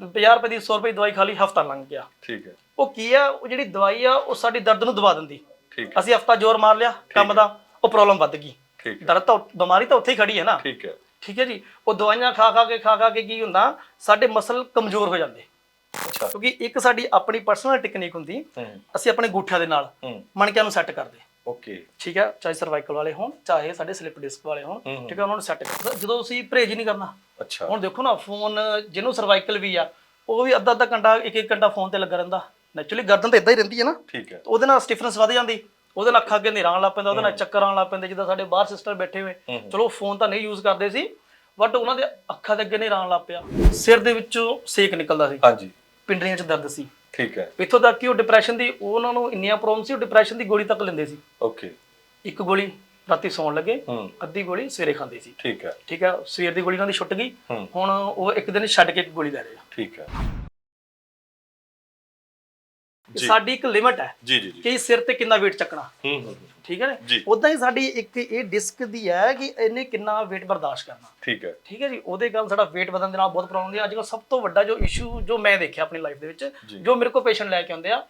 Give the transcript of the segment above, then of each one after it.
50 ਰੁਪਏ ਦੀ 100 ਰੁਪਏ ਦੀ ਦਵਾਈ ਖਾ ਲਈ ਹਫਤਾ ਲੰਘ ਗਿਆ। ਠੀਕ ਹੈ। ਉਹ ਕੀ ਆ? ਉਹ ਜਿਹੜੀ ਦਵਾਈ ਆ ਉਹ ਸਾਡੀ ਦਰਦ ਨੂੰ ਦਬਾ ਦਿੰਦੀ। ਠੀਕ ਅਸੀਂ ਹਫਤਾ ਜ਼ੋਰ ਮਾਰ ਲਿਆ ਕੰਮ ਦਾ ਉਹ ਪ੍ਰੋਬਲਮ ਵੱਧ ਗਈ। ਠੀਕ ਦਰਦ ਤਾਂ ਬਿਮਾਰੀ ਤਾਂ ਉੱਥੇ ਹੀ ਖੜੀ ਹੈ ਨਾ। ਠੀਕ ਹੈ। ਠੀਕ ਹੈ ਜੀ। ਉਹ ਦਵਾਈਆਂ ਖਾ ਖਾ ਕੇ ਖਾ ਖਾ ਕੇ ਕੀ ਹੁੰਦਾ? ਸਾਡੇ ਮਸਲ ਕਮਜ਼ੋਰ ਹੋ ਜਾਂਦੇ। ਅੱਛਾ। ਕਿਉਂਕਿ ਇੱਕ ਸਾਡੀ ਆਪਣੀ ਪਰਸਨਲ ਟੈਕਨੀਕ ਹੁੰਦੀ ਅਸੀਂ ਆਪਣੇ ਗੂਠਿਆਂ ਦੇ ਨਾਲ ਮਣਕਿਆਂ ਨੂੰ ਸੈੱਟ ਕਰਦੇ। ਓਕੇ ਠੀਕ ਹੈ ਚਾਹੇ ਸਰਵਾਈਕਲ ਵਾਲੇ ਹੋਣ ਚਾਹੇ ਸਾਡੇ ਸਲਿਪ ਡਿਸਕ ਵਾਲੇ ਹੋਣ। ਠੀਕ ਹੈ ਉਹਨਾਂ ਨੂੰ ਸੈੱਟ ਕਰਦੇ ਜਦੋਂ ਅਸੀਂ ਪਰਹੇਜ਼ ਹੀ ਨਹੀਂ ਕਰਨਾ। ਅੱਛਾ। ਹੁਣ ਦੇਖੋ ਨਾ ਫੋਨ ਜਿਹਨੂੰ ਸਰਵਾਈਕਲ ਵੀ ਆ ਉਹ ਵੀ ਅੱਧਾ ਅੱਧਾ ਘੰਟਾ ਇੱਕ ਇੱਕ ਘੰਟਾ ਫੋਨ ਤੇ ਲੱਗਾ ਰਹਿੰਦਾ। ਨੈਚੁਰਲੀ ਗਰਦਨ ਤਾਂ ਇਦਾਂ ਹੀ ਰਹਿੰਦੀ ਹੈ ਨਾ। ਠੀਕ ਹੈ। ਉਹਦੇ ਨਾਲ ਸਟਿਫਨੈਸ ਵੱਧ ਜਾਂਦੀ। ਉਹਦੇ ਨਾਲ ਅੱਖਾਂ ਅੱਗੇ ਹਨੇਰਾ ਆਉਣ ਲੱਗ ਪੈਂਦਾ ਉਹਦੇ ਨਾਲ ਚੱਕਰ ਆਉਣ ਲੱਗ ਪੈਂਦੇ ਜਿੱਦਾਂ ਸਾਡੇ ਬਾਹਰ ਸਿਸਟਰ ਬੈਠੇ ਹੋਏ। ਚਲੋ ਫੋਨ ਤਾਂ ਨਹੀਂ ਯੂਜ਼ ਕਰਦੇ ਸੀ ਬਟ ਉਹਨਾਂ ਦੇ ਅੱਖਾਂ ਦੇ ਅੱਗੇ ਹਨੇਰਾ ਆਉਣ ਲੱਗ ਪਿਆ। ਸਿਰ ਦੇ ਵਿੱਚੋਂ ਸੇਕ ਨਿਕਲਦਾ ਸੀ। ਹਾਂਜੀ। ਪਿੰਡਰੀਆਂ 'ਚ ਦਰਦ ਸੀ। ਠੀਕ ਹੈ। ਇੱਥੋਂ ਤੱਕ ਕਿ ਉਹ ਡਿਪਰੈਸ਼ਨ ਦੀ ਉਹਨਾਂ ਨੂੰ ਇੰਨੀਆਂ ਪ੍ਰੋਬਲਮ ਸੀ ਉਹ ਡਿਪਰੈਸ਼ਨ ਦੀ ਗੋਲੀ ਤੱਕ ਲੈਂਦੇ ਸੀ। ਓਕੇ ਇੱਕ ਗੋਲੀ ਰਾਤੀ ਸੌਣ ਲੱਗੇ ਹੂੰ। ਅੱਧੀ ਗੋਲੀ ਸਵੇਰੇ ਖਾਂਦੇ ਸੀ। ਠੀਕ ਹੈ। ਠੀਕ ਹੈ ਸਵੇਰ ਦੀ ਗੋਲੀ ਉਹਨਾਂ ਦੀ ਛੁੱਟ ਗਈ। ਹੂੰ। ਹੁਣ ਉਹ ਇੱਕ ਦਿਨ ਛੱਡ ਕੇ ਇੱਕ ਗੋਲੀ ਲੈ ਰਹੇ ਆ। ਠੀਕ ਹੈ। ਸਾਡੀ ਇੱਕ ਲਿਮਟ ਹੈ ਜੀ ਜੀ ਜੀ। ਕਿ ਸਿਰ ਤੇ ਕਿੰਨਾ weight ਚੱਕਣਾ। ਹੂੰ ਹੂੰ ਠੀਕ ਹੈ ਜੀ। ਨਾ ਉਦਾਂ ਹੀ ਸਾਡੀ ਇੱਕ ਇਹ ਡਿਸਕ ਦੀ ਹੈ ਕਿ ਇਹਨੇ ਕਿੰਨਾ weight ਬਰਦਾਸ਼ਤ ਕਰਨਾ। ਠੀਕ ਹੈ। ਠੀਕ ਹੈ ਜੀ? ਉਹਦੇ ਕਾਰਨ ਸਾਡਾ weight ਵਧਣ ਦੇ ਨਾਲ ਬਹੁਤ ਪ੍ਰੋਬਲਮ ਹੁੰਦੀ ਹੈ। ਅੱਜ ਕੱਲ੍ਹ ਸਭ ਤੋਂ ਵੱਡਾ ਜੋ ਇਸ਼ੂ ਜੋ ਮੈਂ ਦੇਖਿਆ ਆਪਣੀ ਲਾਈਫ ਦੇ ਵਿੱਚ ਜੀ। ਮੇਰੇ ਕੋਲ ਪੇਸ਼ੈਂਟ ਲੈ ਕੇ ਆਉਂਦੇ ਆ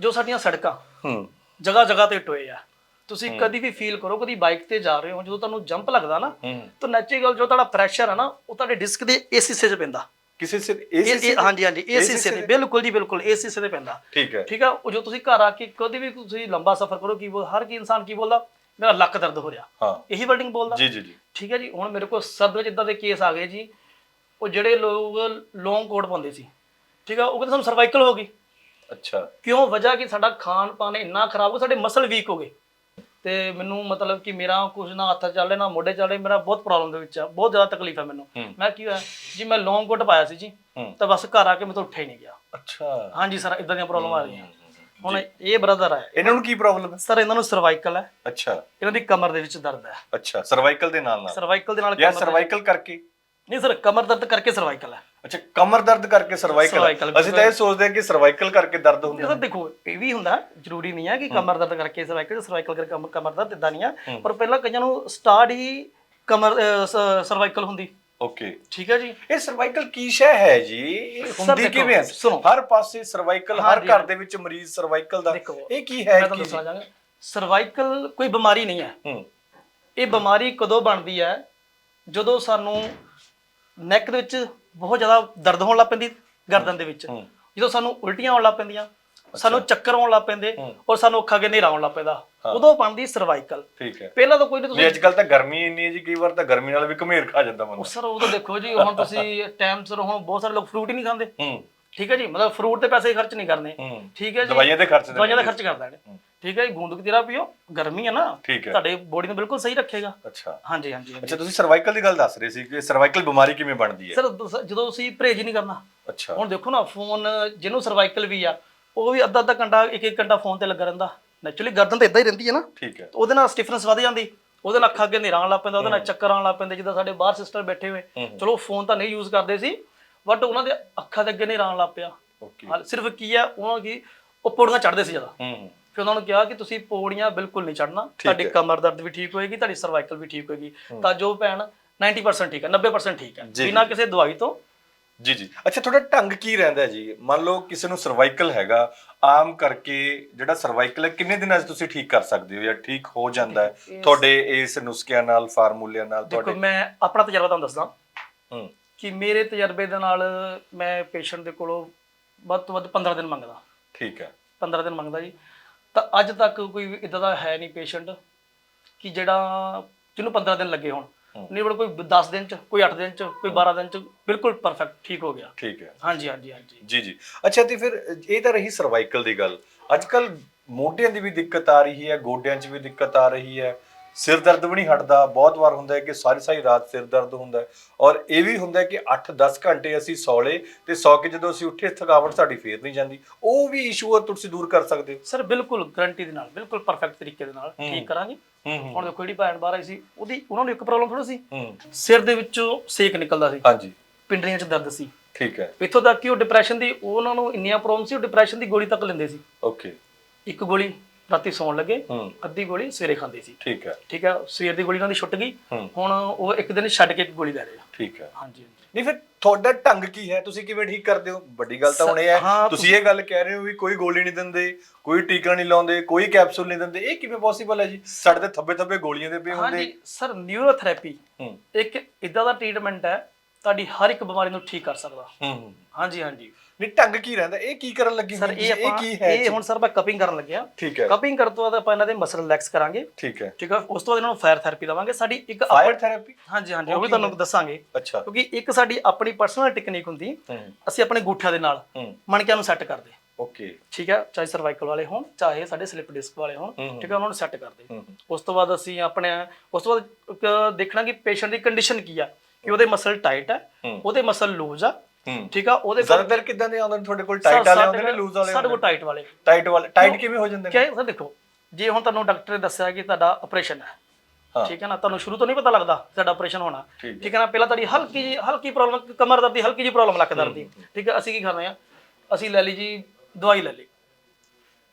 ਜੋ ਸਾਡੀਆਂ ਸੜਕਾਂ ਹੂੰ। ਜਗ੍ਹਾ ਜਗ੍ਹਾ ਤੇ ਟੋਏ ਆ। ਤੁਸੀਂ ਕਦੀ ਵੀ ਫੀਲ ਕਰੋ ਕਦੀ ਬਾਈਕ ਤੇ ਜਾ ਰਹੇ ਹੋ ਜਦੋਂ ਤੁਹਾਨੂੰ ਜੰਪ ਲੱਗਦਾ ਨਾ ਤਾਂ ਨੈਚੁਰਲ ਜੋ ਤੁਹਾਡਾ ਪ੍ਰੈਸ਼ਰ ਹੈ ਨਾ ਉਹ ਤੁਹਾਡੇ ਡਿਸਕ ਦੇ ਇਸ ਹਿੱਸੇ 'ਚ ਪੈਂਦਾ। ਕਿਸੇ ਸਿਰ ਇਹ ਇਸ ਇਹ- ਹਾਂਜੀ ਹਾਂਜੀ ਇਸ ਹਿੱਸੇ ਤੇ। ਬਿਲਕੁਲ ਜੀ ਬਿਲਕੁਲ ਇਸ ਹਿੱਸੇ ਤੇ ਪੈਂਦਾ। ਠੀਕ ਹੈ। ਠੀਕ ਆ? ਉਹ ਜੋ ਤੁਸੀਂ ਘਰ ਆ ਕੇ ਕਦੇ ਵੀ ਤੁਸੀਂ ਲੰਬਾ ਸਫ਼ਰ ਕਰੋ ਕੀ ਬੋਲ ਹਰ ਕੀ ਇਨਸਾਨ ਕੀ ਬੋਲਦਾ? ਮੇਰਾ ਲੱਕ ਦਰਦ ਹੋ ਰਿਹਾ। ਹਾਂ। ਇਹੀ ਵਰਡਿੰਗ ਬੋਲਦਾ। ਜੀ ਜੀ ਜੀ। ਠੀਕ ਹੈ ਜੀ? ਹੁਣ ਮੇਰੇ ਕੋਲ ਵਿੱਚ ਇਦਾਂ ਦੇ ਕੇਸ ਆ ਗਏ ਜੀ ਉਹ ਜਿਹੜੇ ਲੋਕ ਲੌਂਗ ਕੋਟ ਪਾਉਂਦੇ ਸੀ। ਠੀਕ ਆ? ਉਹ ਕਹਿੰਦੇ ਸਾਨੂੰ ਸਰਵਾਈਕਲ ਹੋ ਗਈ। ਅੱਛਾ। ਕਿਉਂ? ਵਜ੍ਹਾ ਕਿ? ਸਾਡਾ ਖਾਣ ਪਾਣ ਇੰਨਾ ਖਰਾਬ ਹੋ ਸਾਡੇ ਮਸਲ ਵੀਕ ਹੋ ਗਏ। ਤੇ ਮੈਨੂੰ ਮਤਲਬ ਕਿ ਮੇਰਾ ਕੁਝ ਨਾ ਹੱਥ ਚੱਲੇ ਨਾ ਮੋਢੇ ਚੱਲੇ ਮੇਰਾ ਬਹੁਤ ਪ੍ਰੋਬਲਮ ਦੇ ਵਿੱਚ ਆ ਬਹੁਤ ਜ਼ਿਆਦਾ ਤਕਲੀਫ ਹੈ ਮੈਨੂੰ। ਮੈਂ ਕੀ ਹੋਇਆ ਜੀ ਮੈਂ ਲੌਂਗ ਕੋਟ ਪਾਇਆ ਸੀ ਜੀ ਤਾਂ ਬਸ ਘਰ ਆ ਕੇ ਮੈਂ ਤਾਂ ਉੱਠਿਆ ਹੀ ਨਹੀਂ ਗਿਆ। ਅੱਛਾ। ਹਾਂਜੀ ਸਰ ਇਦਾਂ ਦੀਆਂ ਪ੍ਰੋਬਲਮ ਆ ਰਹੀਆਂ। ਹੁਣ ਇਹ ਬ੍ਰਦਰ ਹੈ ਇਹਨਾਂ ਨੂੰ ਕੀ ਪ੍ਰੋਬਲਮ ਹੈ ਸਰ ਇਹਨਾਂ ਨੂੰ ਸਰਵਾਈਕਲ ਹੈ ਅੱਛਾ। ਇਹਨਾਂ ਦੀ ਕਮਰ ਦੇ ਵਿੱਚ ਦਰਦ ਹੈ ਅੱਛਾ ਸਰਵਾਈਕਲ ਦੇ ਨਾਲ ਨਾਲ। ਸਰਵਾਈਕਲ ਦੇ ਨਾਲ ਕਮਰ ਸਰਵਾਈਕਲ ਕਰਕੇ? ਨਹੀਂ ਸਰ ਕਮਰ ਦਰਦ ਕਰਕੇ ਸਰਵਾਈਕਲ ਹੈ ਅੱਛਾ ਕਮਰ ਦਰਦ ਕਰਕੇ ਸਰਵਾਈਕਲ Cervical, ਅਸੀਂ ਤਾਂ ਇਹ ਸੋਚਦੇ ਹਾਂ ਕਿ ਸਰਵਾਈਕਲ ਕਰਕੇ ਦਰਦ ਹੁੰਦਾ ਸਰ ਦੇਖੋ ਇਹ ਵੀ ਹੁੰਦਾ ਜ਼ਰੂਰੀ ਨਹੀਂ ਹੈ ਕਿ ਕਮਰ ਦਰਦ ਕਰਕੇ ਸਰਵਾਈਕਲ ਸਰਵਾਈਕਲ ਕਰਕੇ ਕਮਰ- ਕਮਰ ਦਰਦ ਇਦਾਂ ਨਹੀਂ ਆ ਪਰ ਪਹਿਲਾਂ ਕਈਆਂ ਨੂੰ ਸਟਾਰਟ ਹੀ ਕਮਰ ਸਰਵਾਈਕਲ ਹੁੰਦੀ। ਓਕੇ ਠੀਕ ਹੈ ਜੀ? ਇਹ ਸਰਵਾਈਕਲ ਕੀ ਸ਼ੈ ਹੈ ਜੀ? ਇਹ ਹੁੰਦੀ ਦੇਖੋ, ਕਿਵੇਂ ਹੈ? ਸੁਣੋ। ਹਰ ਪਾਸੇ ਸਰਵਾਈਕਲ ਹਰ ਹਾਂਜੀ, ਘਰ ਦੇ ਵਿੱਚ ਮਰੀਜ਼ ਸਰਵਾਈਕਲ ਦਾ। ਦੇਖੋ, ਇਹ ਕੀ ਹੈ ਮੈਂ ਤੁਹਾਨੂੰ ਕੀ ਦੱਸਣਾ ਚਾਹਾਂਗਾ। ਸਰਵਾਈਕਲ ਕੋਈ ਬਿਮਾਰੀ ਨਹੀਂ ਹੈ। ਹੂੰ। ਇਹ ਬਿਮਾਰੀ ਕਦੋਂ ਬਣਦੀ ਹੈ? ਜਦੋਂ ਸਾਨੂੰ ਨੈਕ ਦੇ ਵਿੱਚ ਬਹੁਤ ਜ਼ਿਆਦਾ ਦਰਦ ਹੋਣ ਲੱਗ ਪੈਂਦੀ ਗਰਦਨ ਦੇ ਵਿੱਚ। ਹੂੰ। ਜਦੋਂ ਸਾਨੂੰ ਉਲਟੀਆਂ ਆਉਣ ਲੱਗ ਪੈਂਦੀਆਂ ਸਾਨੂੰ ਚੱਕਰ ਆਉਣ ਲੱਗ ਪੈਂਦੇ ਹੂੰ। ਔਰ ਸਾਨੂੰ ਅੱਖਾਂ ਅੱਗੇ ਹਨੇਰਾ ਆਉਣ ਲੱਗ ਪੈਂਦਾ। ਉਦੋਂ ਬਣਦੀ ਸਰਵਾਈਕਲ ਠੀਕ ਹੈ। ਪਹਿਲਾਂ ਤਾਂ ਕੋਈ ਨਹੀਂ ਤੁਸੀਂ ਅੱਜ ਕੱਲ ਤਾਂ ਗਰਮੀ ਇੰਨੀ ਹੈ ਜੀ ਕਈ ਵਾਰ ਤਾਂ ਗਰਮੀ ਨਾਲ ਵੀ ਘਮੇਰ ਖਾ ਜਾਂਦਾ ਬੰਦਾ। ਸਰ ਉਹ ਤਾਂ ਦੇਖੋ ਜੀ ਹੁਣ ਤੁਸੀਂ ਟਾਈਮ ਸਿਰ ਹੁਣ ਬਹੁਤ ਸਾਰੇ ਲੋਕ ਫਰੂਟ ਹੀ ਨਹੀਂ ਖਾਂਦੇ। ਹੂੰ। ਠੀਕ ਹੈ ਜੀ ਮਤਲਬ ਫਰੂਟ ਤੇ ਪੈਸੇ ਖਰਚ ਨਹੀਂ ਕਰਨੇ। ਹੂੰ। ਠੀਕ ਹੈ ਜੀ। ਦਵਾਈਆਂ ਤੇ ਖਰਚ ਦਵਾਈਆਂ ਦਾ ਦਿੰਦੇ ਖਰਚ ਕਰਦਾ ਹੈ। ਠੀਕ ਹੈ ਜੀ ਗੂੰਦ ਕਤੀਰਾ ਪੀਓ ਗਰਮੀ ਹੈ ਨਾ ਠੀਕ ਹੈ। ਤੁਹਾਡੇ ਬੋਡੀ ਨੂੰ ਬਿਲਕੁਲ ਸਹੀ ਰੱਖੇਗਾ। ਅੱਛਾ। ਹਾਂਜੀ ਹਾਂਜੀ। ਅੱਛਾ ਤੁਸੀਂ ਸਰਵਾਈਕਲ ਦੀ ਗੱਲ ਦੱਸ ਰਹੇ ਸੀ ਕਿ ਸਰਵਾਈਕਲ ਬਿਮਾਰੀ ਕਿਵੇਂ ਬਣਦੀ ਹੈ? ਸਰ ਜਦੋਂ ਅਸੀਂ ਪਰਹੇਜ਼ ਹੀ ਨਹੀਂ ਕਰਨਾ। ਅੱਛਾ। ਹੁਣ ਦੇਖੋ ਨਾ ਫੋਨ ਜਿਹਨੂੰ ਸਰਵਾਈਕਲ ਵੀ ਆ ਉਹ ਵੀ ਅੱਧਾ ਅੱਧਾ ਘੰਟਾ ਇੱਕ ਇੱਕ ਘੰਟਾ ਫੋਨ ਤੇ ਲੱਗਾ ਰਹਿੰਦਾ। ਨੈਚੁਰਲੀ ਗਰਦਨ ਤਾਂ ਇਦਾਂ ਹੀ ਰਹਿੰਦੀ ਹੈ ਨਾ। ਠੀਕ ਹੈ। ਉਹਦੇ ਨਾਲ ਸਟਿਫਨੈਸ ਵੱਧ ਜਾਂਦੀ ਉਹਦੇ ਨਾਲ ਅੱਖਾਂ ਅੱਗੇ ਹਨੇਰਾ ਆਉਣ ਲੱਗ ਪੈਂਦਾ ਉਹਦੇ ਨਾਲ ਚੱਕਰ ਆਉਣ ਲੱਗ ਪੈਂਦੇ ਜਿੱਦਾਂ ਸਾਡੇ ਬਾਹਰ ਸਿਸਟਰ ਬੈਠੇ ਹੋਏ। ਚਲੋ ਫੋਨ ਤਾਂ ਨਹੀਂ ਯੂਜ਼ ਕਰਦੇ ਸੀ ਬਟ ਉਹਨਾਂ ਦੇ ਅੱਖਾਂ ਦੇ ਅੱਗੇ ਹਨੇਰਾ ਆਉਣ ਲੱਗ ਪਿਆ। ਓਕੇ ਹਾਲ ਸਿਰਫ ਕੀ ਆ ਉਹਨਾਂ ਕੀ ਉਹ ਪੌੜੀਆਂ ਚੜ੍ਹਦੇ ਸੀ ਜ਼ਿਆਦਾ। ਹੂੰ। ਫਿਰ ਉਹਨਾਂ ਨੂੰ ਕਿਹਾ ਕਿ ਤੁਸੀਂ ਪੌੜੀਆਂ ਬਿਲਕੁਲ ਨਹੀਂ ਚੜ੍ਹਨਾ ਤੁਹਾਡੀ ਕਮਰ ਦਰਦ ਵੀ ਠੀਕ ਹੋਏਗੀ ਤੁਹਾਡੀ ਸਰਵਾਈਕਲ ਵੀ ਠੀਕ ਹੋਏਗੀ। ਤਾਂ ਜੋ ਭੈਣ 90% ਠੀਕ ਹੈ 90% ਠੀਕ ਹੈ ਬਿਨਾਂ ਕਿਸੇ ਦਵਾਈ ਤੋਂ। ਜੀ ਜੀ। ਅੱਛਾ ਤੁਹਾਡਾ ਢੰਗ ਕੀ ਰਹਿੰਦਾ ਜੀ? ਮੰਨ ਲਓ ਕਿਸੇ ਨੂੰ ਸਰਵਾਈਕਲ ਹੈਗਾ ਆਮ ਕਰਕੇ ਜਿਹੜਾ ਸਰਵਾਈਕਲ ਹੈ ਕਿੰਨੇ ਦਿਨਾਂ 'ਚ ਤੁਸੀਂ ਠੀਕ ਕਰ ਸਕਦੇ ਹੋ ਜਾਂ ਠੀਕ ਹੋ ਜਾਂਦਾ ਹੈ? ਤੁਹਾਡੇ ਇਸ ਨੁਸਖਿਆਂ ਨਾਲ ਫਾਰਮੂਲਿਆਂ ਨਾਲ ਦੇਖੋ ਤੁਹਾਡੇ ਮੈਂ ਆਪਣਾ ਤਜਰਬਾ ਤੁਹਾਨੂੰ ਦੱਸਦਾ। ਹੂੰ। ਕਿ ਮੇਰੇ ਤਜਰਬੇ ਦੇ ਨਾਲ ਮੈਂ ਪੇਸ਼ੈਂਟ ਦੇ ਕੋਲੋਂ ਵੱਧ ਤੋਂ ਵੱਧ 15 ਦਿਨ ਮੰਗਦਾ। ਠੀਕ ਹੈ। 15 ਦਿਨ ਮੰਗਦਾ ਜੀ। ਤਾਂ ਅੱਜ ਤੱਕ ਕੋਈ ਇਦਾਂ ਦਾ ਹੈ ਨਹੀਂ ਪੇਸ਼ੈਂਟ ਕਿ ਜਿਹੜਾ ਜਿਹਨੂੰ 15 ਦਿਨ ਲੱਗੇ ਹੋਣ। ਬੜਾ ਕੋਈ 10 ਦਿਨ ਚ ਕੋਈ 8 ਦਿਨ ਚ ਕੋਈ 12 ਦਿਨ ਚ ਬਿਲਕੁਲ ਪਰਫੈਕਟ ਠੀਕ ਹੋ ਗਿਆ। ਠੀਕ ਹੈ। ਹਾਂਜੀ ਹਾਂਜੀ ਹਾਂਜੀ। ਜੀ ਜੀ। ਅੱਛਾ ਤੇ ਫਿਰ ਇਹ ਤਾਂ ਰਹੀ ਸਰਵਾਈਕਲ ਦੀ ਗੱਲ। ਅੱਜ ਕੱਲ ਮੋਢਿਆਂ ਦੀ ਵੀ ਦਿੱਕਤ ਆ ਰਹੀ ਹੈ ਗੋਡਿਆਂ 'ਚ ਵੀ ਦਿੱਕਤ ਆ ਰਹੀ ਹੈ। ਸਿਰ ਦਰਦ ਵੀ ਨਹੀਂ ਹਟਦਾ। ਬਹੁਤ ਵਾਰ ਹੁੰਦਾ ਹੈ ਕਿ ਸਾਰੀ ਸਾਰੀ ਰਾਤ ਸਿਰ ਦਰਦ ਹੁੰਦਾ ਹੈ। ਔਰ ਇਹ ਵੀ ਹੁੰਦਾ ਹੈ ਕਿ 8-10 ਘੰਟੇ ਅਸੀਂ ਸੌਲੇ ਤੇ ਸੌ ਕੇ ਜਦੋਂ ਅਸੀਂ ਉੱਠੇ ਥਕਾਵਟ ਸਾਡੀ ਫੇਰ ਨਹੀਂ ਜਾਂਦੀ। ਉਹ ਵੀ ਇਸ਼ੂ ਤੁਸੀਂ ਦੂਰ ਕਰ ਸਕਦੇ ਹੋ। ਸਰ ਬਿਲਕੁਲ ਗਰੰਟੀ ਦੇ ਨਾਲ ਬਿਲਕੁਲ ਪਰਫੈਕਟ ਤਰੀਕੇ ਦੇ ਨਾਲ ਠੀਕ ਕਰਾਂਗੇ। ਹੁਣ ਦੇਖੋ ਜਿਹੜੀ ਭੈਣ ਬਾਹਰ ਆਈ ਸੀ ਉਹਦੀ ਉਹਨਾਂ ਨੂੰ ਇੱਕ ਪ੍ਰੋਬਲਮ ਥੋੜਾ ਸੀ। ਸਿਰ ਦੇ ਵਿੱਚੋਂ ਸੇਕ ਨਿਕਲਦਾ ਸੀ। ਹਾਂਜੀ। ਪਿੰਡਰੀਆਂ 'ਚ ਦਰਦ ਸੀ। ਠੀਕ ਹੈ। ਇੱਥੋਂ ਤੱਕ ਕਿ ਉਹ ਡਿਪਰੈਸ਼ਨ ਦੀ ਉਹਨਾਂ ਨੂੰ ਇੰਨੀਆਂ ਪ੍ਰੋਬਲਮ ਸੀ ਉਹ ਡਿਪਰੈਸ਼ਨ ਦੀ ਗੋਲੀ ਤੱਕ ਲੈਂਦੇ ਸੀ। ਓਕੇ ਇੱਕ ਗੋਲੀ ਰਾਤੀ ਸੌਣ ਲੱਗੇ ਅੱਧੀ ਗੋਲੀ ਸਵੇਰੇ ਖਾਂਦੇ ਸੀ। ਠੀਕ ਹੈ। ਠੀਕ ਹੈ ਸਵੇਰ ਦੀ ਗੋਲੀ ਉਹਨਾਂ ਦੀ ਛੁੱਟ ਗਈ। ਹੁਣ ਉਹ ਇੱਕ ਦਿਨ ਛੱਡ ਕੇ ਇੱਕ ਗੋਲੀ ਲੈ ਰਹੇ। ਆ ਠੀਕ ਹੈ। ਹਾਂਜੀ ਹਾਂਜੀ। ਨਹੀਂ ਫਿਰ ਤੁਹਾਡਾ ਢੰਗ ਕੀ ਹੈ? ਤੁਸੀਂ ਕਿਵੇਂ ਠੀਕ ਕਰਦੇ ਹੋ? ਵੱਡੀ ਗੱਲ ਤਾਂ ਹੁਣ ਇਹ ਹੈ ਤੁਸੀਂ ਇਹ ਗੱਲ ਕਹਿ ਰਹੇ ਹੋ ਵੀ ਕੋਈ ਗੋਲੀ ਨਹੀਂ ਦਿੰਦੇ ਕੋਈ ਟੀਕਾ ਨਹੀਂ ਲਾਉਂਦੇ ਕੋਈ ਕੈਪਸੂਲ ਨਹੀਂ ਦਿੰਦੇ। ਇਹ ਕਿਵੇਂ ਪੋਸੀਬਲ ਹੈ ਜੀ? ਸਾਡੇ ਤੇ ਥੱਬੇ ਥੱਬੇ ਗੋਲੀਆਂ ਦੇ ਪਏ ਹੁੰਦੇ। ਹਾਂਜੀ ਸਰ ਨਿਊਰੋਥੈਰੇਪੀ ਹੂੰ। ਇੱਕ ਇਦਾਂ ਦਾ ਟ੍ਰੀਟਮੈਂਟ ਹੈ ਤੁਹਾਡੀ ਹਰ ਇੱਕ ਬਿਮਾਰੀ ਨੂੰ ਠੀਕ ਕਰ ਸਕਦਾ। ਹਾਂਜੀ ਹਾਂਜੀ। ਨਹੀਂ ਢੰਗ ਕੀ ਰਹਿੰਦਾ? ਇਹ ਕੀ ਕਰਨ ਲੱਗੀ ਸਰ ਇਹ? ਆਪਾਂ ਕੀ ਹੈ ਇਹ ਹੁਣ ਸਰ ਮੈਂ ਕਪਿੰਗ ਕਰਨ ਲੱਗਿਆ ਠੀਕ ਹੈ। ਕਪਿੰਗ ਕਰਨ ਤੋਂ ਬਾਅਦ ਆਪਾਂ ਇਹਨਾਂ ਦੇ ਮਸਲ ਰਿਲੈਕਸ ਕਰਾਂਗੇ। ਠੀਕ ਹੈ। ਠੀਕ ਹੈ ਉਸ ਤੋਂ ਬਾਅਦ ਇਹਨਾਂ ਨੂੰ ਫਾਇਰ ਥੈਰੇਪੀ ਦਵਾਂਗੇ। ਸਾਡੀ ਇੱਕ ਫਾਇਰ ਥੈਰੇਪੀ ਹਾਂਜੀ ਹਾਂਜੀ ਉਹ ਵੀ ਤੁਹਾਨੂੰ? ਦੱਸਾਂਗੇ। ਅੱਛਾ। ਕਿਉਂਕਿ ਇੱਕ ਸਾਡੀ ਆਪਣੀ ਪਰਸਨਲ ਟੈਕਨੀਕ ਹੁੰਦੀ ਅਸੀਂ ਆਪਣੇ ਗੁੱਠਿਆਂ ਦੇ ਨਾਲ ਮਣਕਿਆਂ ਨੂੰ ਸੈੱਟ ਕਰਦੇ। ਓਕੇ ਠੀਕ ਹੈ ਚਾਹੇ ਸਰਵਾਈਕਲ ਵਾਲੇ ਹੋਣ ਚਾਹੇ ਸਾਡੇ ਸਲਿਪ ਡਿਸਕ ਵਾਲੇ ਹੋਣ। ਠੀਕ ਹੈ ਉਹਨਾਂ ਨੂੰ ਸੈੱਟ ਕਰਦੇ। ਉਸ ਤੋਂ ਬਾਅਦ ਅਸੀਂ ਆਪਣੇ ਉਸ ਤੋਂ ਬਾਅਦ ਦੇਖਣਾ ਕਿ ਪੇਸ਼ੈਂਟ ਦੀ ਕੰਡੀਸ਼ਨ ਕੀ ਆ। ਕਿ ਉਹਦੇ ਮਸਲ ਟਾਈਟ ਹੂੰ। ਉਹਦੇ ਮਸਲ ਲੂਜ਼ ਆ ਠੀਕ ਆ? ਉਹਦੇ ਜ਼ਿਆਦਾਤਰ ਕਿਦਾਂ ਦੇ ਆਉਂਦੇ ਨੇ? ਤੁਹਾਡੇ ਕੋਲ ਟਾਈਟ ਵਾਲੇ ਆਉਂਦੇ ਨੇ ਕੋਲ- ਲੂਜ਼ ਵਾਲੇ ਸਾਡੇ ਕੋਲ ਟਾਈਟ ਵਾਲੇ। ਟਾਈਟ ਵਾਲੇ। ਟਾਈਟ ਕਿਵੇਂ ਹੋ ਜਾਂਦੇ ਨੇ? ਹੈ ਸਰ ਦੇਖੋ ਜੇ ਹੁਣ ਤੁਹਾਨੂੰ ਡਾਕਟਰ ਨੇ ਦੱਸਿਆ ਕਿ ਤੁਹਾਡਾ ਆਪਰੇਸ਼ਨ ਹੈ ਠੀਕ ਹੈ ਨਾ ਤੁਹਾਨੂੰ ਸ਼ੁਰੂ ਤੋਂ ਨਹੀਂ ਪਤਾ ਲੱਗਦਾ ਸਾਡਾ ਆਪਰੇਸ਼ਨ ਹੋਣਾ। ਠੀਕ ਹੈ। ਨਾ ਪਹਿਲਾਂ ਤੁਹਾਡੀ ਹਲਕੀ ਜਿਹੀ ਹਲਕੀ ਪ੍ਰੋਬਲਮ ਕਮਰ ਦਰਦ ਦੀ ਹਲਕੀ ਜਿਹੀ ਪ੍ਰੋਬਲਮ ਲੱਕ ਦਰਦ ਦੀ। ਠੀਕ ਹੈ ਅਸੀਂ ਕੀ ਕਰਦੇ ਆ ਅਸੀਂ ਲੈ ਲਈ ਜੀ ਦਵਾਈ ਲੈ ਲਈ।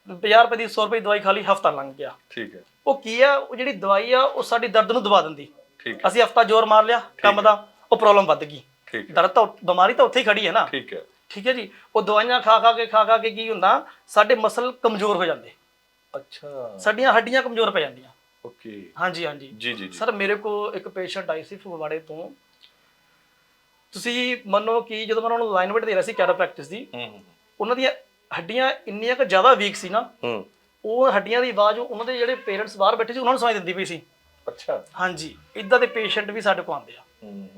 50 ਰੁਪਏ ਦੀ 100 ਰੁਪਏ ਦੀ ਦਵਾਈ ਖਾ ਲਈ ਹਫਤਾ ਲੰਘ ਗਿਆ। ਠੀਕ ਹੈ। ਉਹ ਕੀ ਆ? ਉਹ ਜਿਹੜੀ ਦਵਾਈ ਆ ਉਹ ਸਾਡੀ ਦਰਦ ਨੂੰ ਦਬਾ ਦਿੰਦੀ। ਠੀਕ ਅਸੀਂ ਹਫਤਾ ਜ਼ੋਰ ਮਾਰ ਲਿਆ ਕੰਮ ਦਾ ਉਹ ਪ੍ਰੋਬਲਮ ਵੱਧ ਗਈ। ਠੀਕ ਹੈ। ਦਰਦ ਤਾਂ ਬਿਮਾਰੀ ਤਾਂ ਉੱਥੇ ਹੀ ਖੜੀ ਹੈ ਨਾ। ਠੀਕ ਹੈ। ਠੀਕ ਹੈ ਜੀ। ਉਹ ਦਵਾਈਆਂ ਖਾ ਖਾ ਕੇ ਖਾ ਖਾ ਕੇ ਕੀ ਹੁੰਦਾ? ਸਾਡੇ ਮਸਲ ਕਮਜ਼ੋਰ ਹੋ ਜਾਂਦੇ। ਅੱਛਾ। ਸਾਡੀਆਂ ਹੱਡੀਆਂ ਕਮਜ਼ੋਰ ਪੈ ਜਾਂਦੀਆਂ। ਓਕੇ। ਹਾਂਜੀ ਹਾਂਜੀ। ਜੀ ਜੀ ਜੀ। ਸਰ ਮੇਰੇ ਕੋਲ ਇੱਕ ਪੇਸ਼ੈਂਟ ਆਈ ਸੀ ਫਗਵਾੜੇ ਤੋਂ। ਤੁਸੀਂ ਮੰਨੋ ਕਿ ਜਦੋਂ ਮੈਂ ਉਹਨਾਂ ਨੂੰ ਲਾਈਨਮੈਂਟ ਦੇ ਰਿਹਾ ਸੀ ਕੈਰੋਪ੍ਰੈਕਟਿਸ ਦੀ ਹੂੰ ਹੂੰ। ਉਹਨਾਂ ਦੀਆਂ ਹੱਡੀਆਂ ਇੰਨੀਆਂ ਕੁ ਜ਼ਿਆਦਾ ਵੀਕ ਸੀ ਨਾ। ਹੂੰ। ਉਹ ਹੱਡੀਆਂ ਦੀ ਆਵਾਜ਼ ਉਹਨਾਂ ਦੇ ਜਿਹੜੇ ਪੇਰੈਂਟਸ ਬਾਹਰ ਬੈਠੇ ਸੀ ਉਹਨਾਂ ਨੂੰ ਸੁਣਾਈ ਦਿੰਦੀ ਪਈ ਸੀ। ਅੱਛਾ। ਹਾਂਜੀ। ਇਦਾਂ ਦੇ ਪੇਸ਼ੈਂਟ ਵੀ ਸਾਡੇ ਕੋਲ ਆਉਂਦੇ ਆ। ਹੂੰ।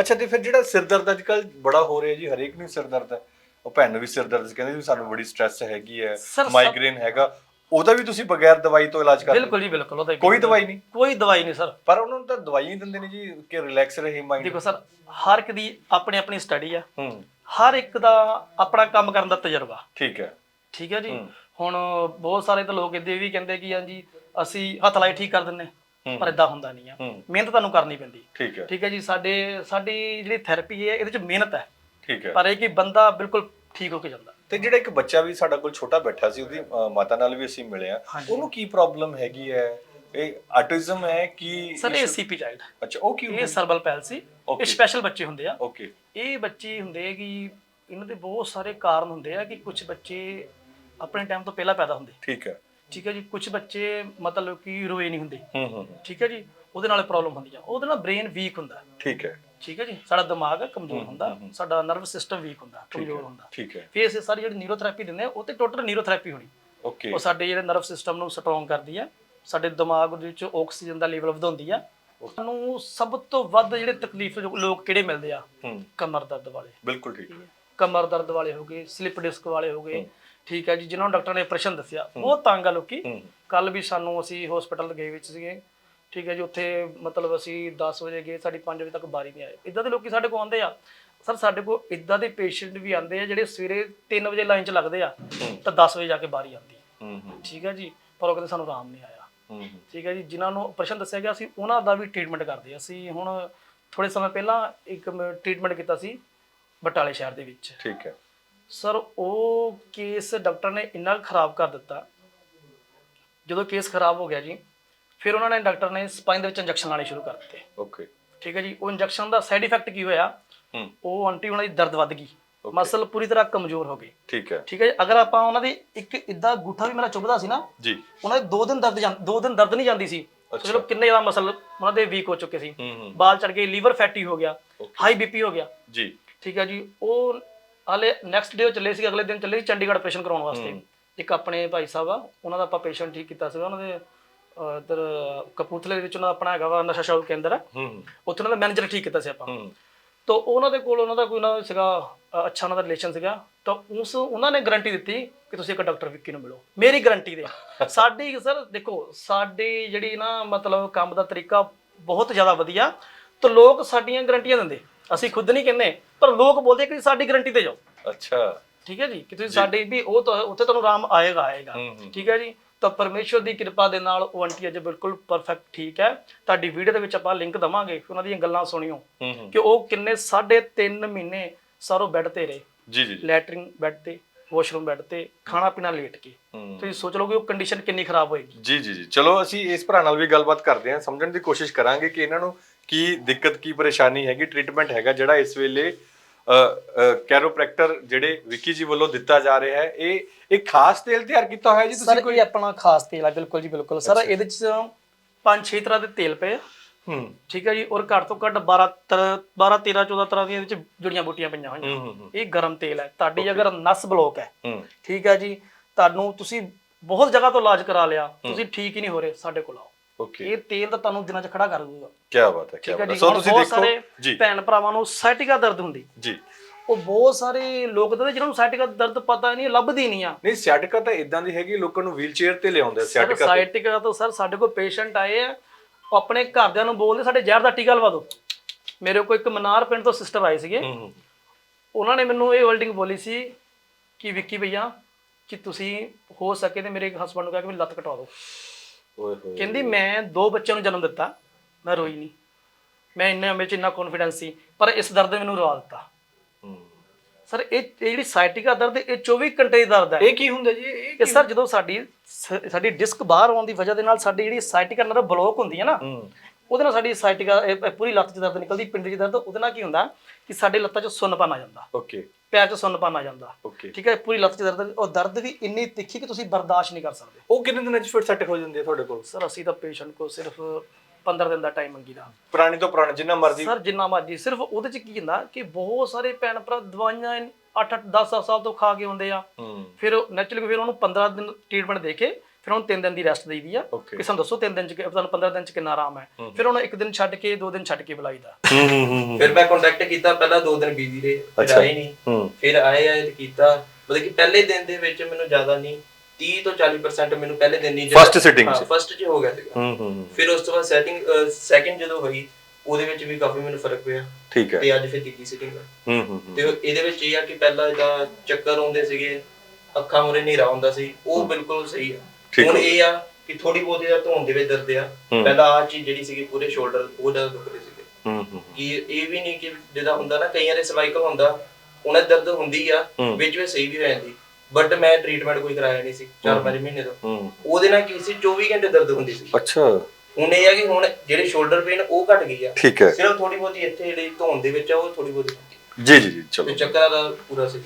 ਅੱਛਾ ਤੇ ਫਿਰ ਜਿਹੜਾ ਸਿਰ ਦਰਦ ਅੱਜ ਕੱਲ ਬੜਾ ਹੋ ਰਿਹਾ ਜੀ ਹਰੇਕ ਨੂੰ ਸਿਰ ਦਰਦ ਹੈ। ਉਹ ਭੈਣ ਨੂੰ ਵੀ ਸਿਰ ਦਰਦ ਸੀ ਕਹਿੰਦੇ ਵੀ ਸਾਨੂੰ ਬੜੀ ਸਟ੍ਰੈਸ ਹੈਗੀ ਹੈ ਮਾਈਗ੍ਰੇਨ ਹੈਗਾ। ਉਹਦਾ ਵੀ ਤੁਸੀਂ ਬਗੈਰ ਦਵਾਈ ਤੋਂ ਇਲਾਜ ਕਰਦੇ ਹੋ? ਬਿਲਕੁਲ ਜੀ ਬਿਲਕੁਲ ਉਹਦਾ ਕੋਈ ਦਵਾਈ ਨਹੀਂ। ਕੋਈ ਦਵਾਈ ਨਹੀਂ ਸਰ। ਪਰ ਉਹਨਾਂ ਨੂੰ ਤਾਂ ਦਵਾਈ ਹੀ ਦਿੰਦੇ ਨੇ ਜੀ ਕਿ ਰਿਲੈਕਸ ਰਹੇ ਮਾਈਂਡ ਦੇਖੋ ਸਰ ਹਰ ਇੱਕ ਦੀ ਆਪਣੀ ਆਪਣੀ ਸਟੱਡੀ ਆ। ਹੂੰ। ਹਰ ਇੱਕ ਦਾ ਆਪਣਾ ਕੰਮ ਕਰਨ ਦਾ ਤਜਰਬਾ। ਠੀਕ ਹੈ। ਠੀਕ ਹੈ ਜੀ। ਹੂੰ। ਹੁਣ ਬਹੁਤ ਸਾਰੇ ਤਾਂ ਲੋਕ ਇਹਦੇ ਵੀ ਕਹਿੰਦੇ ਕਿ ਹਾਂਜੀ ਅਸੀਂ ਹੱਥ ਲਾਈ ਠੀਕ ਕਰ ਦਿੰਨੇ ਹੂੰ। ਪਰ ਇਦਾਂ ਹੁੰਦਾ ਨਹੀਂ ਆ। ਮਿਹਨਤ ਤੁਹਾਨੂੰ ਕਰਨੀ ਪੈਂਦੀ। ਠੀਕ ਹੈ। ਠੀਕ ਹੈ ਜੀ ਸਾਡੇ ਸਾਡੀ ਜਿਹੜੀ ਥੈਰੇਪੀ ਹੈ ਇਹਦੇ ਚ ਮਿਹਨਤ ਹੈ। ਠੀਕ ਹੈ। ਪਰ ਇਹ ਕਿ ਬੰਦਾ ਬਿਲਕੁਲ ਠੀਕ ਹੋ ਕੇ ਜਾਂਦਾ। ਤੇ ਜਿਹੜਾ ਇੱਕ ਬੱਚਾ ਵੀ ਸਾਡਾ ਕੋਲ ਛੋਟਾ ਬੈਠਾ ਸੀ ਉਹਦੀ ਮਾਤਾ ਨਾਲ ਵੀ ਅਸੀਂ ਮਿਲੇ ਆ। ਉਹਨੂੰ ਕੀ ਪ੍ਰੋਬਲਮ ਹੈਗੀ ਹੈ? ਇਹ ਆਟਿਜ਼ਮ ਹੈ ਕਿ ਸਰ ਇਹ ਸੀਪੀ ਚਾਈਲਡ ਅੱਛਾ ਉਹ ਕੀ ਇਹ ਸਰਬਲ ਪੈਲਸੀ ਇਹ. ਸਪੈਸ਼ਲ ਬੱਚੇ ਹੁੰਦੇ ਆ। ਓਕੇ ਇਹ ਬੱਚੇ ਹੁੰਦੇ ਆ ਕਿ ਇਹਨਾਂ ਦੇ ਬਹੁਤ ਸਾਰੇ ਕਾਰਨ ਹੁੰਦੇ ਆ ਕਿ ਕੁਝ ਬੱਚੇ ਆਪਣੇ ਟਾਈਮ ਤੋਂ ਪਹਿਲਾਂ ਪੈਦਾ ਹੁੰਦੇ। ਠੀਕ ਹੈ। ਠੀਕ ਹੈ ਜੀ ਕੁਝ ਬੱਚੇ ਮਤਲਬ ਕਿ ਰੋਏ ਨਹੀਂ ਹੁੰਦੇ। ਹੂੰ ਹੂੰ ਠੀਕ ਹੈ ਜੀ ਉਹਦੇ ਨਾਲ ਪ੍ਰੋਬਲਮ ਹੁੰਦੀ ਆ। ਉਹਦੇ ਨਾਲ ਬ੍ਰੇਨ ਵੀਕ ਹੁੰਦਾ। ਠੀਕ ਹੈ। ਠੀਕ ਹੈ ਜੀ ਸਾਡਾ ਦਿਮਾਗ ਕਮਜ਼ੋਰ ਹੁੰਦਾ ਸਾਡਾ ਨਰਵ ਸਿਸਟਮ ਵੀਕ ਹੁੰਦਾ ਕਮਜ਼ੋਰ ਹੁੰਦਾ। ਠੀਕ ਹੈ। ਫਿਰ ਅਸੀਂ ਸਾਰੀ ਜਿਹੜੀ ਨਿਊਰੋਥੈਰੇਪੀ ਦਿੰਦੇ ਆ ਉਹ ਤੇ ਟੋਟਲ ਨਿਊਰੋਥੈਰੇਪੀ ਹੋਣੀ। ਓਕੇ ਉਹ ਸਾਡੇ ਜਿਹੜੇ ਨਰਵ ਸਿਸਟਮ ਨੂੰ ਸਟਰੋਂਗ ਕਰਦੀ ਆ ਸਾਡੇ ਦਿਮਾਗ ਦੇ ਵਿੱਚ ਆਕਸੀਜਨ ਦਾ ਲੈਵਲ ਵਧਾਉਂਦੀ ਆ। ਸਾਨੂੰ ਸਭ ਤੋਂ ਵੱਧ ਜਿਹੜੇ ਤਕਲੀਫ ਜੋ ਲੋਕ ਕਿਹੜੇ ਮਿਲਦੇ ਆ? ਹੂੰ। ਕਮਰ ਦਰਦ ਵਾਲੇ। ਬਿਲਕੁਲ ਠੀਕ। ਠੀਕ ਹੈ। ਕਮਰ ਦਰਦ ਵਾਲੇ ਹੋ ਗਏ ਸਲਿਪ ਡਿਸਕ ਵਾਲੇ ਹੋ ਗਏ। ਠੀਕ ਹੈ ਜੀ ਜਿਨ੍ਹਾਂ ਨੂੰ ਡਾਕਟਰ ਨੇ ਆਪਰੇਸ਼ਨ ਦੱਸਿਆ ਬਹੁਤ ਤੰਗ ਆ ਲੋਕੀ ਕੱਲ ਵੀ ਸਾਨੂੰ ਅਸੀਂ ਹਸਪੀਟਲ ਗਏ ਵਿੱਚ ਸੀਗੇ। ਠੀਕ ਹੈ ਜੀ ਉੱਥੇ ਮਤਲਬ ਅਸੀਂ 10 ਵਜੇ ਗਏ ਸਾਡੀ 5 ਵਜੇ ਤੱਕ ਬਾਰੀ ਨਹੀਂ ਆਏ। ਇਦਾਂ ਦੇ ਲੋਕੀ ਸਾਡੇ ਕੋਲ ਆਉਂਦੇ ਆ। ਸਰ ਸਾਡੇ ਕੋਲ ਇਦਾਂ ਦੇ ਪੇਸ਼ੈਂਟ ਵੀ ਆਉਂਦੇ ਆ ਜਿਹੜੇ ਸਵੇਰੇ 3 ਵਜੇ ਲਾਈਨ 'ਚ ਲੱਗਦੇ ਆ ਤਾਂ 10 ਵਜੇ ਜਾ ਕੇ ਬਾਰੀ ਆਉਂਦੀ ਠੀਕ ਹੈ ਜੀ ਪਰ ਉਹ ਕਹਿੰਦੇ ਸਾਨੂੰ ਆਰਾਮ ਨਹੀਂ ਆਇਆ। ਠੀਕ ਹੈ ਜੀ ਜਿਨ੍ਹਾਂ ਨੂੰ ਆਪਰੇਸ਼ਨ ਦੱਸਿਆ ਗਿਆ ਸੀ ਉਹਨਾਂ ਦਾ ਵੀ ਟ੍ਰੀਟਮੈਂਟ ਕਰਦੇ ਹਾਂ। ਅਸੀਂ ਹੁਣ ਥੋੜੇ ਸਮੇਂ ਪਹਿਲਾਂ ਇੱਕ ਟ੍ਰੀਟਮੈਂਟ ਕੀਤਾ ਸੀ ਬਟਾਲੇ ਸ਼ਹਿਰ ਦੇ ਵਿੱਚ। ਠੀਕ ਹੈ। ਸਰ ਉਹ ਕੇਸ ਡਾਕਟਰ ਨੇ ਇੰਨਾ ਖਰਾਬ ਕਰ ਦਿੱਤਾ। ਜਦੋਂ ਕੇਸ ਖਰਾਬ ਹੋ ਗਿਆ ਜੀ ਫਿਰ ਉਹਨਾਂ ਨੇ ਡਾਕਟਰ ਨੇ ਸਪਾਈਨ ਦੇ ਵਿੱਚ ਇੰਜੈਕਸ਼ਨ ਲਾਣੇ ਸ਼ੁਰੂ ਕਰ ਦਿੱਤੇ। ਓਕੇ ਠੀਕ ਹੈ ਜੀ ਉਹ ਇੰਜੈਕਸ਼ਨ ਦਾ ਸਾਈਡ ਇਫੈਕਟ ਕੀ ਹੋਇਆ? ਹੂੰ। ਉਹ ਆਂਟੀ ਉਹਨਾਂ ਦੀ ਦਰਦ ਵੱਧ ਗਈ. ਮਸਲ ਪੂਰੀ ਤਰ੍ਹਾਂ ਕਮਜ਼ੋਰ ਹੋ ਗਏ ਠੀਕ ਹੈ। ਠੀਕ ਹੈ ਜੀ ਅਗਰ ਆਪਾਂ ਉਹਨਾਂ ਦੀ ਇੱਕ ਇਦਾਂ ਗੁੱਠਾ ਵੀ ਮੇਰਾ ਚੁੱਭਦਾ ਸੀ ਨਾ ਜੀ। ਉਹਨਾਂ ਦੇ ਦੋ ਦਿਨ ਦਰਦ ਦੋ ਦਿਨ ਦਰਦ ਨਹੀਂ ਜਾਂਦੀ ਸੀ। ਚਲੋ ਕਿੰਨੇ ਜ਼ਿਆਦਾ ਮਸਲ ਉਹਨਾਂ ਦੇ ਵੀਕ ਹੋ ਚੁੱਕੇ ਸੀ। ਬਾਲ ਚੜ ਗਏ ਲੀਵਰ ਫੈਟੀ ਹੋ ਗਿਆ. ਹਾਈ ਬੀਪੀ ਹੋ ਗਿਆ। ਜੀ। ਠੀਕ ਹੈ ਜੀ ਉਹ ਹਾਲੇ ਨੈਕਸਟ ਡੇ ਚੱਲੇ ਸੀ ਅਗਲੇ ਦਿਨ ਚੱਲੇ ਸੀ ਚੰਡੀਗੜ੍ਹ ਆਪਰੇਸ਼ਨ ਕਰਾਉਣ ਵਾਸਤੇ। ਇੱਕ ਆਪਣੇ ਭਾਈ ਸਾਹਿਬ ਆ ਉਹਨਾਂ ਦਾ ਆਪਾਂ ਪੇਸ਼ੈਂਟ ਠੀਕ ਕੀਤਾ ਸੀਗਾ ਉਹਨਾਂ ਦੇ ਇੱਧਰ ਕਪੂਰਥਲੇ ਦੇ ਵਿੱਚ ਉਹਨਾਂ ਦਾ ਆਪਣਾ ਹੈਗਾ ਵਾ ਨਸ਼ਾ ਸ਼ੌਕ ਕੇਂਦਰ ਆ। ਹੂੰ। ਹੂੰ ਉੱਥੇ ਉਹਨਾਂ ਦਾ ਮੈਨੇਜਰ ਠੀਕ ਕੀਤਾ ਸੀ ਆਪਾਂ। ਤਾਂ ਉਹਨਾਂ ਦੇ ਕੋਲ ਉਹਨਾਂ ਦਾ ਕੋਈ ਨਾ ਸੀਗਾ ਅੱਛਾ ਉਹਨਾਂ ਦਾ ਰਿਲੇਸ਼ਨ ਸੀਗਾ। ਤਾਂ ਉਸ ਉਹਨਾਂ ਨੇ ਗਾਰੰਟੀ ਦਿੱਤੀ ਕਿ ਤੁਸੀਂ ਇੱਕ ਡਾਕਟਰ ਵਿੱਕੀ ਨੂੰ ਮਿਲੋ। ਮੇਰੀ ਗਾਰੰਟੀ ਦੇ। ਸਾਡੀ ਸਰ ਦੇਖੋ ਸਾਡੀ ਜਿਹੜੀ ਨਾ ਮਤਲਬ ਕੰਮ ਦਾ ਤਰੀਕਾ ਬਹੁਤ ਜ਼ਿਆਦਾ ਵਧੀਆ। ਤਾਂ ਲੋਕ ਸਾਡੀਆਂ ਗਾਰੰਟੀਆਂ ਦਿੰਦੇ। ਅਸੀਂ ਖੁਦ ਨਹੀਂ ਕਹਿੰਦੇ ਪਰ ਲੋਕ ਬੋਲਦੇ ਕਿ ਸਾਡੀ ਗਾਰੰਟੀ ਤੇ ਜਾਓ। ਅੱਛਾ। ਠੀਕ ਹੈ ਜੀ? ਕਿ ਤੁਸੀਂ ਸਾਡੀ ਵੀ ਉਹ ਤਾਂ ਉੱਥੇ ਤੁਹਾਨੂੰ ਆਰਾਮ ਆਏਗਾ ਆਏਗਾ। ਹੂੰ ਹੂੰ। ਠੀਕ ਹੈ ਜੀ? ਤਾਂ ਪਰਮੇਸ਼ਵਰ ਦੀ ਕਿਰਪਾ ਦੇ ਨਾਲ ਉਹ ਆਂਟੀ ਅੱਜ ਬਿਲਕੁਲ ਪਰਫੈਕਟ ਠੀਕ ਹੈ। ਤੁਹਾਡੀ ਵੀਡੀਓ ਦੇ ਵਿੱਚ ਆਪਾਂ ਲਿੰਕ ਦਵਾਂਗੇ ਉਹਨਾਂ ਦੀਆਂ ਗੱਲਾਂ ਸੁਣਿਓ। ਹੂੰ ਹੂੰ। ਕਿ ਉਹ ਕਿੰਨੇ ਸਾਢੇ ਤਿੰਨ ਮਹੀਨੇ ਸਾਰੋ ਬੈੱਡ ਤੇ ਰਹੇ। ਜੀ ਜੀ ਜੀ। ਲੈਟਰਿੰਗ ਬੈੱਡ ਤੇ ਵਾਸ਼ਰੂਮ ਬੈੱਡ ਤੇ ਖਾਣਾ ਪੀਣਾ ਲੇਟ ਕੇ। ਹੂੰ। ਤੁਸੀਂ ਸੋਚ ਲਓ ਕਿ ਉਹ ਕੰਡੀਸ਼ਨ ਕਿੰਨੀ ਖਰਾਬ ਹੋਏਗੀ। ਜੀ ਜੀ ਜੀ। ਚਲੋ ਅਸੀਂ ਇਸ ਭਰਾ ਨਾਲ ਵੀ ਗੱਲਬਾਤ ਕਰਦੇ ਹਾਂ। ਸਮਝਣ ਦੀ ਕੋਸ਼ਿਸ਼ ਕਰਾਂਗੇ ਕਿ ਇਹਨਾਂ ਨੂੰ ਕੀ ਦਿੱਕਤ ਕੀ ਪਰੇਸ਼ਾਨੀ ਹੈਗੀ ਟ੍ਰੀਟਮੈਂਟ ਹੈਗਾ ਜਿਹੜਾ ਇਸ ਵੇਲੇ ਕੈਰੋਪ੍ਰੈਕਟਰ ਜਿਹੜੇ ਵਿੱਕੀ ਜੀ ਵੱਲੋਂ ਦਿੱਤਾ ਜਾ ਰਿਹਾ ਹੈ ਇਹ ਇੱਕ ਖਾਸ ਤੇਲ ਤਿਆਰ ਕੀਤਾ ਹੋਇਆ ਜੀ ਤੁਸੀਂ ਕੋਈ? ਇਹ ਆਪਣਾ ਖਾਸ ਤੇਲ ਆ ਬਿਲਕੁਲ ਜੀ ਬਿਲਕੁਲ। ਸਰ ਇਹਦੇ ਚ ਪੰਜ ਛੇ ਤਰ੍ਹਾਂ ਦੇ ਤੇਲ ਪਏ ਹੂੰ। ਠੀਕ ਹੈ ਜੀ ਔਰ ਘੱਟ ਤੋਂ ਘੱਟ 12 ਤਰ- 12 13 14 ਤਰ੍ਹਾਂ ਦੀਆਂ ਇਹਦੇ ਚ ਜੁੜੀਆਂ ਬੂਟੀਆਂ ਪਈਆਂ ਹੋਈਆਂ। ਇਹ ਗਰਮ ਤੇਲ ਹੈ। ਤੁਹਾਡੀ ਅਗਰ ਨਸ ਬਲੋਕ ਹੈ ਹੂੰ। ਠੀਕ ਹੈ ਜੀ ਤੁਹਾਨੂੰ ਤੁਸੀਂ ਬਹੁਤ ਜਗ੍ਹਾ ਤੋਂ ਇਲਾਜ ਕਰਾ ਲਿਆ ਤੁਸੀਂ ਠੀਕ ਹੀ ਨਹੀਂ ਹੋ ਰਹੇ ਸਾਡੇ ਕੋਲ ਆਓ। ਓਕੇ ਇਹ ਤੇਲ ਤਾਂ ਤੁਹਾਨੂੰ ਦਿਨਾਂ 'ਚ ਖੜਾ ਕਰ ਦੂਗਾ ਕੀ ਬਾਤ ਹੈ ਕੀ ਬਾਤ ਹੈ। ਸੋ ਤੁਸੀਂ ਦੇਖੋ ਜੀ। ਭੈਣ ਭਰਾਵਾਂ ਨੂੰ ਸਾਈਟਿਕਾ ਦਰਦ ਹੁੰਦੀ। ਜੀ। ਉਹ ਬਹੁਤ ਸਾਰੇ ਲੋਕ ਤਾਂ ਜਿਹਨਾਂ ਨੂੰ ਸਾਈਟਿਕਾ ਦਰਦ ਪਤਾ ਨਹੀਂ ਲੱਭਦੀ ਨਹੀਂ ਆ। ਨਹੀਂ ਸਿਆਟਿਕਾ ਤਾਂ ਇਦਾਂ ਦੀ ਹੈਗੀ ਲੋਕਾਂ ਨੂੰ ਵੀਲਚੇਅਰ ਤੇ ਲਿਆਉਂਦੇ ਤੇ। ਸਾਈਟਿਕਾ ਤੋਂ ਸਰ ਸਾਡੇ ਕੋਲ ਪੇਸ਼ੈਂਟ ਆਏ ਆ। ਆਪਣੇ ਘਰਦਿਆਂ ਨੂੰ ਬੋਲਦੇ ਸਾਡੇ ਜ਼ਹਿਰ ਦਾ ਟੀਕਾ ਲਵਾ ਦਿਓ। ਮੇਰੇ ਕੋਲ ਇੱਕ ਮਨਾਰ ਪਿੰਡ ਤੋਂ ਸਿਸਟਰ ਆਏ ਸੀਗੇ। ਉਹਨਾਂ ਨੇ ਮੈਨੂੰ ਇਹ ਵਰਡਿੰਗ ਬੋਲੀ ਸੀ ਕਿ ਵਿੱਕੀ ਭਈਆ ਕਿ ਤੁਸੀਂ ਹੋ ਸਕੇ ਤੇ ਮੇਰੇ ਹਸਬੰਡ ਨੂੰ ਕਹਿ ਕੇ ਮੇਰੀ ਲੱਤ ਕਟਵਾ ਦਿਓ। ਓਏ ਹੋਏ। ਕਹਿੰਦੀ ਮੈਂ ਦੋ ਬੱਚਿਆਂ ਨੂੰ ਜਨਮ ਦਿੱਤਾ ਮੈਂ ਰੋਈ ਨਹੀਂ। ਮੈਂ ਇੰਨੇ ਮੇਰੇ ਚ ਇੰਨਾ ਕੌਨਫੀਡੈਂਸ ਸੀ ਪਰ ਇਸ ਦਰਦ ਨੇ ਮੈਨੂੰ ਰਵਾ ਦਿੱਤਾ। ਹੂੰ। ਸਰ ਇਹ ਇਹ ਜਿਹੜੀ ਸਾਈਟਿਕਾ ਦਰਦ ਇਹ 24 ਘੰਟੇ ਦੀ ਦਰਦ ਹੈ। ਇਹ ਕੀ ਹੁੰਦਾ ਜੀ? ਇਹ ਸਰ ਜਦੋਂ ਸਾਡੀ ਸ- ਸਾਡੀ ਡਿਸਕ ਬਾਹਰ ਆਉਣ ਦੀ ਵਜ੍ਹਾ ਦੇ ਨਾਲ ਸਾਡੀ ਜਿਹੜੀ ਸਾਈਟਿਕਾ ਨਰਵ ਬਲੌਕ ਹੁੰਦੀ ਹੈ ਨਾ ਹੂੰ। ਉਹਦੇ ਨਾਲ ਸਾਡੀ ਸਾਈਟਿਕਾ ਪੂਰੀ ਲੱਤ 'ਚ ਦਰਦ ਨਿਕਲਦੀ ਪਿੰਡ 'ਚ ਦਰਦ ਉਹਦੇ ਨਾਲ ਕੀ ਹੁੰਦਾ ਕਿ ਸਾਡੇ ਲੱਤਾਂ 'ਚ ਸੁੰਨਪਨ ਆ ਜਾਂਦਾ। ਓਕੇ ਪੈਰ 'ਚ ਸੁੰਨਪਨ ਆ ਜਾਂਦਾ। ਓਕੇ ਠੀਕ ਹੈ ਪੂਰੀ ਲੱਤ 'ਚ ਦਰਦ ਉਹ ਦਰਦ ਵੀ ਇੰਨੀ ਤਿੱਖੀ ਕਿ ਤੁਸੀਂ ਬਰਦਾਸ਼ਤ ਨਹੀਂ ਕਰ ਸਕਦੇ। ਉਹ ਕਿੰਨੇ ਦਿਨਾਂ ਚ ਫਿਰ ਸੈੱਟ ਹੋ ਜਾਂਦੀ ਹੈ ਤੁਹਾਡੇ ਕੋਲ? ਸਰ ਅਸੀਂ ਤਾਂ ਪੇਸ਼ੈਂਟ ਕੋ ਸਿਰਫ 15 ਦਿਨ ਦਾ ਟਾਈਮ ਮੰਗੀਦਾ ਪੁਰਾਣੀ ਤੋਂ ਪੁਰਾਣਾ ਜਿੰਨਾ ਮਰਜ਼ੀ ਸਰ ਜਿੰਨਾ ਮਰਜ਼ੀ ਸਿਰਫ ਉਹਦੇ 'ਚ ਕੀ ਹੁੰਦਾ ਕਿ ਬਹੁਤ ਸਾਰੇ ਭੈਣ ਭਰਾ ਦਵਾਈਆਂ 8 8 10 ਸਾਲ ਤੋਂ ਖਾ ਕੇ ਹੁੰਦੇ ਆ। ਫਿਰ ਨੈਚੁਰਲੀ ਫਿਰ ਉਹਨੂੰ 15 ਦਿਨ ਟ੍ਰੀਟਮੈਂਟ ਦੇ ਕੇ ਫਿਰ ਉਹਨੂੰ 3 ਦਿਨ ਦੀ ਰੈਸਟ ਦੇਈਦੀ ਆ। ਕਿ ਸਾਨੂੰ ਦੱਸੋ 3 ਦਿਨ ਚ ਕਿ- ਤੁਹਾਨੂੰ 15 ਦਿਨ ਚ ਕਿੰਨਾ ਆਰਾਮ ਹੈ। ਫਿਰ ਉਹਨੂੰ ਇੱਕ ਦਿਨ ਛੱਡ ਕੇ ਦੋ ਦਿਨ ਛੱਡ ਕੇ ਬੁਲਾਈਦਾ ਹੂੰ ਹੂੰ ਹੂੰ ਫਿਰ ਮੈਂ ਕੰਟੈਕਟ ਕੀਤਾ ਪਹਿਲਾਂ ਦੋ ਦਿਨ ਬਿਜ਼ੀ ਰਹੇ ਫਿਰ। ਆਏ ਨਹੀਂ। ਹੂੰ। ਫਿਰ ਆਏ ਆਏ ਤੇ ਕੀਤਾ। ਮਤਲਬ ਕਿ ਪਹਿਲੇ ਦਿਨ ਦੇ ਵਿੱਚ ਮੈਨੂੰ ਜ਼ਿਆਦਾ ਨਹੀਂ 30 ਤੋਂ 40% ਮੈਨੂੰ ਪਹਿਲੇ ਦਿਨ ਨਹੀਂ sitting 'ਚ? ਫਸਟ 'ਚ ਹੋ ਗਿਆ ਸੀਗਾ। ਹੂੰ ਹੂੰ ਫਿਰ ਉਸ ਤੋਂ ਬਾਅਦ ਸੈਟਿੰਗ ਸੈਕਿੰਡ ਜਦੋਂ ਹੋਈ ਉਹਦੇ ਵਿੱਚ ਵੀ ਕਾਫੀ ਮੈਨੂੰ ਫ਼ਰਕ ਪਿਆ। ਠੀਕ ਹੈ। ਤੇ ਅੱਜ ਫਿਰ ਤੀਜੀ ਸਿਟਿੰਗ ਹੂੰ ਹੂੰ ਤੇ ਇਹਦੇ ਵਿੱਚ ਇਹ ਆ ਕਿ ਪਹਿਲਾਂ ਇਹਦਾ ਚੱਕਰ ਆਉਂਦੇ ਸੀਗੇ ਅੱਖਾਂ ਮੁਰੇ ਹਨੇਰਾ ਹੁੰਦਾ ਸੀ ਉਹ ਬਿਲਕੁਲ ਸਹੀ ਆ। ਹੁਣ। ਇਹ ਆ ਕਿ ਥੋੜੀ ਬਹੁਤੀ ਦਾ ਧੋਣ ਦੇ ਵਿੱਚ ਦਰਦ ਆ। ਪਹਿਲਾਂ ਆ ਚੀਜ਼ ਜਿਹੜੀ ਸੀਗੀ ਪੂਰੇ ਸ਼ੋਲਡਰ ਉਹ ਜ਼ਿਆਦਾ ਦੁਖ ਰਹੀ ਸੀਗੇ। ਹੂੰ ਹੂੰ ਕਿ ਇਹ ਵੀ ਨਹੀਂ ਕਿ ਜਿਹਦਾ ਹੁੰਦਾ ਨਾ ਕਈਆਂ ਦੇ ਸਰਵਾਈਕਲ ਹੁੰਦਾ ਉਹਨਾਂ ਦੇ ਦਰਦ ਹੁੰਦੀ ਆ। ਵਿੱਚ ਵਿੱਚ ਸਹੀ ਵੀ ਹੋ ਜਾਂਦੀ। ਬਟ ਮੈਂ ਟ੍ਰੀਟਮੈਂਟ ਕੋਈ ਕਰਾਇਆ ਨਹੀਂ ਸੀ 4-5 ਮਹੀਨੇ ਤੋਂ। ਉਹਦੇ ਨਾਲ ਕੀ ਸੀ 24 ਘੰਟੇ ਦਰਦ ਹੁੰਦੀ ਸੀ। ਅੱਛਾ। ਹੁਣ ਇਹ ਆ ਕਿ ਹੁਣ ਜਿਹੜੇ ਸ਼ੋਲਡਰ ਪੇਨ ਉਹ ਘਟ ਗਈ ਆ। ਸਿਰਫ ਥੋੜੀ ਬਹੁਤੀ ਇੱਥੇ ਜਿਹੜੀ ਧੋਣ ਦੇ ਵਿੱਚ ਆ ਉਹ ਥੋੜੀ ਬਹੁਤੀ। ਜੀ ਜੀ ਜੀ ਚਲੋ। ਚੱਕਰਾਂ ਦਾ ਪੂਰਾ ਸੀ।